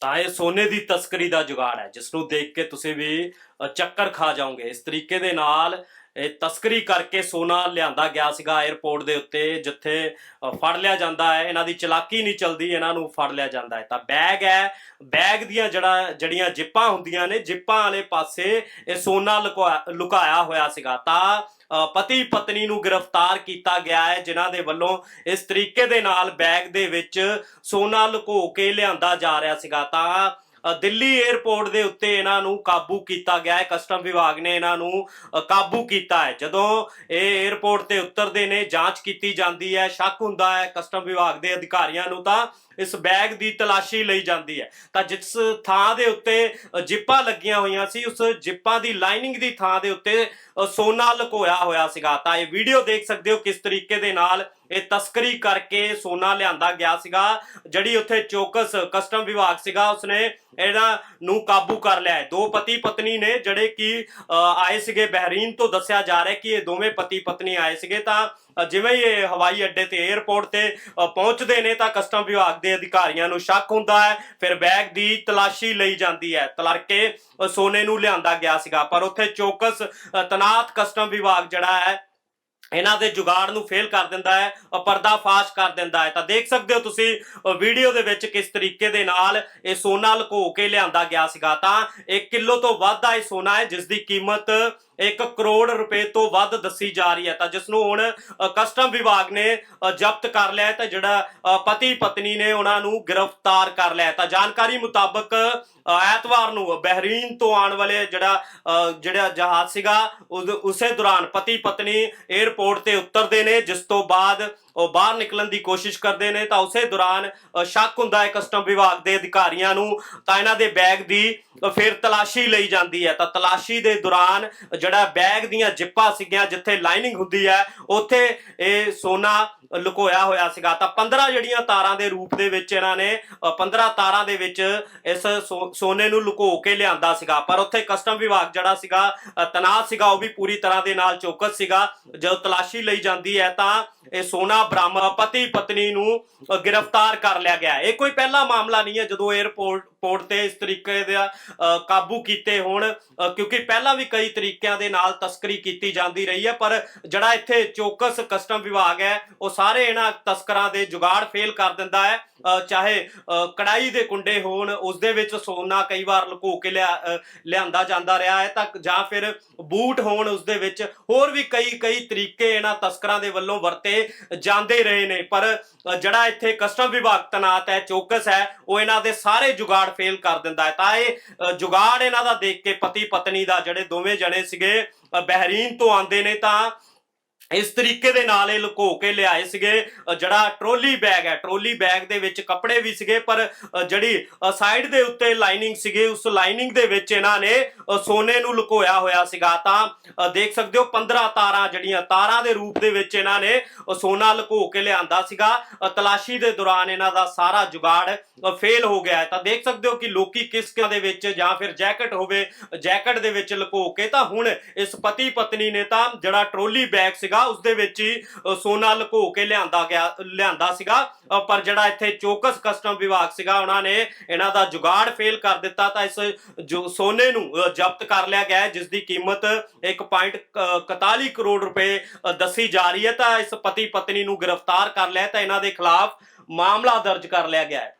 ਤਾਂ ਇਹ ਸੋਨੇ ਦੀ ਤਸਕਰੀ ਦਾ ਜੁਗਾੜ ਹੈ ਜਿਸ ਨੂੰ ਦੇਖ ਕੇ ਤੁਸੀਂ ਵੀ ਚੱਕਰ ਖਾ ਜਾਓਗੇ। ਇਸ ਤਰੀਕੇ ਦੇ ਨਾਲ ਤਸਕਰੀ ਕਰਕੇ ਸੋਨਾ ਲਿਆਂਦਾ ਗਿਆ ਸੀਗਾ 에어ਪੋਰਟ ਦੇ ਉੱਤੇ ਜਿੱਥੇ ਫੜ ਲਿਆ ਜਾਂਦਾ ਹੈ। ਇਹਨਾਂ ਦੀ ਚਲਾਕੀ ਨਹੀਂ ਚਲਦੀ ਇਹਨਾਂ ਨੂੰ ਫੜ ਲਿਆ ਜਾਂਦਾ ਹੈ। ਤਾਂ ਬੈਗ ਹੈ ਬੈਗ ਦੀਆਂ ਜਿਹੜਾ ਜਿਹੜੀਆਂ ਜਿੱਪਾਂ ਹੁੰਦੀਆਂ ਨੇ ਜਿੱਪਾਂ ਵਾਲੇ ਪਾਸੇ ਇਹ ਸੋਨਾ ਲੁਕਾ- ਲੁਕਾਇਆ ਹੋਇਆ ਸੀਗਾ। ਤਾਂ ਅ, ਪਤੀ ਪਤਨੀ ਨੂੰ ਗ੍ਰਿਫਤਾਰ ਕੀਤਾ ਗਿਆ ਹੈ ਜਿਨ੍ਹਾਂ ਦੇ ਵੱਲੋਂ ਇਸ ਤਰੀਕੇ ਦੇ ਨਾਲ ਬੈਗ ਦੇ ਵਿੱਚ ਸੋਨਾ ਲੁਕੋ ਕੇ ਲਿਆਂਦਾ ਜਾ ਰਿਹਾ ਸੀਗਾ। ਤਾਂ ਦਿੱਲੀ 에ਅਰਪੋਰਟ ਦੇ ਉੱਤੇ ਇਹਨਾਂ ਨੂੰ ਕਾਬੂ ਕੀਤਾ ਗਿਆ ਹੈ। ਕਸਟਮ ਵਿਭਾਗ ਨੇ ਇਹਨਾਂ ਨੂੰ ਕਾਬੂ ਕੀਤਾ ਹੈ। ਜਦੋਂ ਇਹ 에ਅਰਪੋਰਟ ਤੇ ਉਤਰਦੇ ਨੇ, ਜਾਂਚ ਕੀਤੀ ਜਾਂਦੀ ਹੈ, ਸ਼ੱਕ ਹੁੰਦਾ ਹੈ ਕਸਟਮ ਵਿਭਾਗ ਦੇ ਅਧਿਕਾਰੀਆਂ ਨੂੰ ਤਾਂ ਇਸ ਬੈਗ ਦੀ ਤਲਾਸ਼ੀ ਲਈ ਜਾਂਦੀ ਹੈ। ਤਾਂ ਜਿਸ ਥਾਂ ਦੇ ਉੱਤੇ ਅ, ਜਿੱਪਾਂ ਲੱਗੀਆਂ ਹੋਈਆਂ ਸੀ ਉਸ ਜਿੱਪਾਂ ਦੀ ਲਾਈਨਿੰਗ ਦੀ ਥਾਂ ਦੇ ਉੱਤੇ ਸੋਨਾ ਲੁਕੋਇਆ ਹੋਇਆ ਸੀਗਾ। ਤਾਂ ਇਹ ਵੀਡੀਓ ਦੇਖ ਸਕਦੇ ਹੋ ਕਿਸ ਤਰੀਕੇ ਦੇ ਨਾਲ ਇਹ ਤਸਕਰੀ ਕਰਕੇ ਸੋਨਾ ਲਿਆਂਦਾ ਗਿਆ ਸੀਗਾ ਜਿਹੜੀ ਉੱਥੇ ਚੌਕਸ ਕਸਟਮ ਵਿਭਾਗ ਸੀਗਾ ਉਸਨੇ ਇਹਨਾਂ ਨੂੰ ਕਾਬੂ ਕਰ ਲਿਆ ਹੈ। ਦੋ ਪਤੀ ਪਤਨੀ ਨੇ ਜਿਹੜੇ ਕਿ ਅ, ਆਏ ਸੀਗੇ ਬਹਿਰੀਨ ਤੋਂ ਦੱਸਿਆ ਜਾ ਰਿਹਾ ਕਿ ਇਹ ਦੋਵੇਂ ਪਤੀ ਪਤਨੀ ਆਏ ਸੀਗੇ। ਤਾਂ ਜਿਵੇਂ ਹੀ ਇਹ ਹਵਾਈ ਅੱਡੇ ਤੇ 에ਅਰਪੋਰਟ ਤੇ ਪਹੁੰਚਦੇ ਨੇ ਤਾਂ ਕਸਟਮ ਵਿਭਾਗ ਦੇ ਅਧਿਕਾਰੀਆਂ ਨੂੰ ਸ਼ੱਕ ਹੁੰਦਾ ਹੈ। ਫਿਰ ਬੈਗ ਦੀ ਤਲਾਸ਼ੀ ਲਈ ਜਾਂਦੀ ਹੈ। ਤਲਰਕੇ ਸੋਨੇ ਨੂੰ ਲਿਆਂਦਾ ਗਿਆ ਸੀਗਾ। ਪਰ ਉੱਥੇ ਚੌਕਸ ਅ, ਤਨਾਤ ਕਸਟਮ ਵਿਭਾਗ ਜਿਹੜਾ ਹੈ ਇਹਨਾਂ ਦੇ ਜੁਗਾੜ ਨੂੰ ਫੇਲ ਕਰ ਦਿੰਦਾ ਹੈ ਅ, ਪਰਦਾਫਾਸ਼ ਕਰ ਦਿੰਦਾ ਹੈ। ਤਾਂ ਦੇਖ ਸਕਦੇ ਹੋ ਤੁਸੀਂ ਵੀਡੀਓ ਦੇ ਵਿੱਚ ਕਿਸ ਤਰੀਕੇ ਦੇ ਨਾਲ ਇਹ ਸੋਨਾ ਲੁਕੋ ਕੇ ਲਿਆਂਦਾ ਗਿਆ ਸੀਗਾ। ਤਾਂ 1 ਕਿਲੋ ਤੋਂ ਵੱਧ ਦਾ ਇਹ ਸੋਨਾ ਹੈ ਜਿਸ ਦੀ ਕੀਮਤ 1 ਕਰੋੜ ਰੁਪਏ ਤੋਂ ਵੱਧ ਦੱਸੀ ਜਾ ਰਹੀ ਹੈ। ਤਾਂ ਜਿਸ ਨੂੰ ਹੁਣ ਕਸਟਮ ਵਿਭਾਗ ਨੇ ਜ਼ਬਤ ਕਰ ਲਿਆ ਹੈ ਤਾਂ ਜਿਹੜਾ ਪਤੀ ਪਤਨੀ ਨੇ ਉਹਨਾਂ ਨੂੰ ਗ੍ਰਿਫਤਾਰ ਕਰ ਲਿਆ ਤਾਂ ਜਾਣਕਾਰੀ ਮੁਤਾਬਕ ਐਤਵਾਰ ਨੂੰ ਬਹਿਰੀਨ ਤੋਂ ਆਉਣ ਵਾਲੇ ਜਿਹੜਾ ਜਿਹੜਾ ਜਹਾਜ਼ ਸੀਗਾ ਉਦ- ਉਸੇ ਦੌਰਾਨ ਪਤੀ ਪਤਨੀ 에 ਅਰਪੋਰਟ ਤੇ ਉਤਰਦੇ ਨੇ, ਜਿਸ ਤੋਂ ਬਾਅਦ ਉਹ ਬਾਹਰ ਨਿਕਲਣ ਦੀ ਕੋਸ਼ਿਸ਼ ਕਰਦੇ ਨੇ, ਤਾਂ ਉਸੇ ਦੌਰਾਨ ਸ਼ੱਕ ਹੁੰਦਾ ਹੈ ਕਸਟਮ ਵਿਭਾਗ ਦੇ ਅਧਿਕਾਰੀਆਂ ਨੂੰ, ਤਾਂ ਇਹਨਾਂ ਦੇ ਬੈਗ ਦੀ ਫਿਰ ਤਲਾਸ਼ੀ ਲਈ ਜਾਂਦੀ ਹੈ। ਤਾਂ ਤਲਾਸ਼ੀ ਦੇ ਦੌਰਾਨ, ਜਿਹੜਾ ਬੈਗ ਦੀਆਂ ਜਿੱਪਾਂ ਸੀਗੀਆਂ, ਜਿੱਥੇ ਲਾਈਨਿੰਗ ਹੁੰਦੀ ਹੈ, ਉੱਥੇ ਇਹ ਸੋਨਾ ਲੁਕੋਇਆ ਹੋਇਆ ਸੀਗਾ। ਤਾਂ 15 ਜਿਹੜੀਆਂ ਤਾਰਾਂ ਦੇ ਰੂਪ ਦੇ ਵਿੱਚ ਇਹਨਾਂ ਨੇ ਅ, 15 ਤਾਰਾਂ ਦੇ ਵਿੱਚ ਇਸ ਸੋਨੇ ਨੂੰ ਲੁਕੋ ਕੇ ਲਿਆਂਦਾ ਸੀਗਾ। ਪਰ ਉੱਥੇ ਕਸਟਮ ਵਿਭਾਗ ਜਿਹੜਾ ਸੀਗਾ ਅ, ਸੀਗਾ ਉਹ ਵੀ ਪੂਰੀ ਤਰ੍ਹਾਂ ਦੇ ਨਾਲ ਚੌਕਸ ਸੀਗਾ। ਜਦੋਂ ਤਲਾਸ਼ੀ ਲਈ ਜਾਂਦੀ ਹੈ ਤਾਂ ਇਹ ਸੋਨਾ ਬਰਾਮਦ ਪਤੀ ਪਤਨੀ ਨੂੰ ਗ੍ਰਿਫਤਾਰ ਕਰ ਲਿਆ ਗਿਆ ਇਹ ਕੋਈ ਪਹਿਲਾ ਮਾਮਲਾ ਨਹੀਂ ਹੈ ਜਦੋਂ 에ਅਰਪੋਰਟ ਪੋਰਟ ਤੇ ਇਸ ਤਰੀਕੇ ਦਾ ਅ, ਕਾਬੂ ਕੀਤੇ ਹੋਣ ਕਿਉਂਕਿ ਪਹਿਲਾਂ ਵੀ ਕਈ ਤਰੀਕਿਆਂ ਦੇ ਨਾਲ ਤਸਕਰੀ ਕੀਤੀ ਜਾਂਦੀ ਰਹੀ ਹੈ। ਪਰ ਜਿਹੜਾ ਇੱਥੇ ਚੌਕਸ ਕਸਟਮ ਵਿਭਾਗ ਹੈ ਉਹ ਸਾਰੇ ਇਹਨਾਂ ਤਸਕਰਾਂ ਦੇ ਜੁਗਾੜ ਫੇਲ ਕਰ ਦਿੰਦਾ ਹੈ। ਚਾਹੇ ਕੜਾਈ ਦੇ ਕੁੰਡੇ ਹੋਣ, ਉਸ ਦੇ ਵਿੱਚ ਸੋਨਾ ਕਈ ਵਾਰ ਲੁਕੋ ਕੇ ਲਿਆਂਦਾ ਜਾਂਦਾ ਰਿਹਾ ਹੈ ਤਾਂ ਜਾਂ ਫਿਰ ਬੂਟ ਹੋਣ ਉਸ ਦੇ ਵਿੱਚ, ਹੋਰ ਵੀ ਕਈ ਕਈ ਤਰੀਕੇ ਇਹਨਾਂ ਤਸਕਰਾਂ ਦੇ ਵੱਲੋਂ ਵਰਤੇ ਜਾਂਦੇ ਰਹੇ ਨੇ। ਪਰ ਜਿਹੜਾ ਇੱਥੇ ਕਸਟਮ ਵਿਭਾਗ ਤਨਾਤ ਹੈ, ਚੌਕਸ ਹੈ, ਉਹ ਇਹਨਾਂ ਦੇ ਸਾਰੇ ਜੁਗਾੜ ਫੇਲ ਕਰ ਦਿੰਦਾ ਹੈ। ਤਾਂ ਇਹ ਜੁਗਾੜ ਇਹਨਾਂ ਦਾ ਦੇਖ ਕੇ ਪਤੀ ਪਤਨੀ ਦਾ ਜਿਹੜੇ ਦੋਵੇਂ ਜਣੇ ਸੀਗੇ ਬਹਿਰੀਨ ਤੋਂ ਆਉਂਦੇ ਨੇ ਤਾਂ ਇਸ ਤਰੀਕੇ ਦੇ ਨਾਲ ਇਹ ਲੁਕੋ ਕੇ ਲਿਆਏ ਸੀਗੇ। ਜਿਹੜਾ ਟਰੋਲੀ ਬੈਗ ਹੈ, ਟਰੋਲੀ ਬੈਗ ਦੇ ਵਿੱਚ ਕੱਪੜੇ ਵੀ ਸੀਗੇ, ਪਰ ਜਿਹੜੀ ਸਾਈਡ ਦੇ ਉੱਤੇ ਲਾਈਨਿੰਗ ਸੀਗੇ, ਉਸ ਲਾਈਨਿੰਗ ਦੇ ਵਿੱਚ ਇਹਨਾਂ ਨੇ ਸੋਨੇ ਨੂੰ ਲੁਕੋਇਆ ਹੋਇਆ ਸੀਗਾ। ਤਾਂ ਦੇਖ ਸਕਦੇ ਹੋ 15 ਤਾਰਾਂ ਜਿਹੜੀਆਂ, ਤਾਰਾਂ ਦੇ ਰੂਪ ਦੇ ਵਿੱਚ ਇਹਨਾਂ ਨੇ ਸੋਨਾ ਲੁਕੋ ਕੇ ਲਿਆਂਦਾ ਸੀਗਾ। ਤਲਾਸ਼ੀ ਦੇ ਦੌਰਾਨ ਇਹਨਾਂ ਦਾ ਸਾਰਾ ਜੁਗਾੜ ਫੇਲ ਹੋ ਗਿਆ ਹੈ। ਤਾਂ ਦੇਖ ਸਕਦੇ ਹੋ ਕਿ ਲੋਕੀ ਕਿਸ ਕਿਸ ਦੇ ਵਿੱਚ ਜਾਂ ਫਿਰ ਜੈਕਟ ਹੋਵੇ, ਜੈਕਟ ਦੇ ਵਿੱਚ ਲੁਕੋ ਕੇ, ਤਾਂ ਹੁਣ ਇਸ ਪਤੀ ਪਤਨੀ ਨੇ ਤਾਂ ਜਿਹੜਾ ਟਰੋਲੀ ਬੈਗ ਸੀਗਾ ਉਸ ਦੇ ਵਿੱਚ ਹੀ ਸੋਨਾ ਲੁਕੋ ਕੇ ਲਿਆਂਦਾ ਗਿਆ, ਲਿਆਂਦਾ ਸੀਗਾ। ਪਰ ਜਿਹੜਾ ਇੱਥੇ ਚੌਕਸ ਕਸਟਮ ਵਿਭਾਗ ਸੀਗਾ, ਉਹਨਾਂ ਨੇ ਇਹਨਾਂ ਦਾ ਜੁਗਾੜ ਫੇਲ ਕਰ ਦਿੱਤਾ ਤਾਂ ਇਸ ਜੋ ਸੋਨੇ ਨੂੰ ਜ਼ਬਤ ਕਰ ਲਿਆ ਗਿਆ ਜਿਸ ਦੀ ਕੀਮਤ 1.41 ਕਰੋੜ ਰੁਪਏ ਦੱਸੀ ਜਾ ਰਹੀ ਹੈ। ਤਾਂ ਇਸ ਪਤੀ ਪਤਨੀ ਨੂੰ ਗ੍ਰਿਫਤਾਰ ਕਰ ਲਿਆ ਤਾਂ ਇਹਨਾਂ ਦੇ ਖਿਲਾਫ ਮਾਮਲਾ ਦਰਜ ਕਰ ਲਿਆ ਗਿਆ ਹੈ।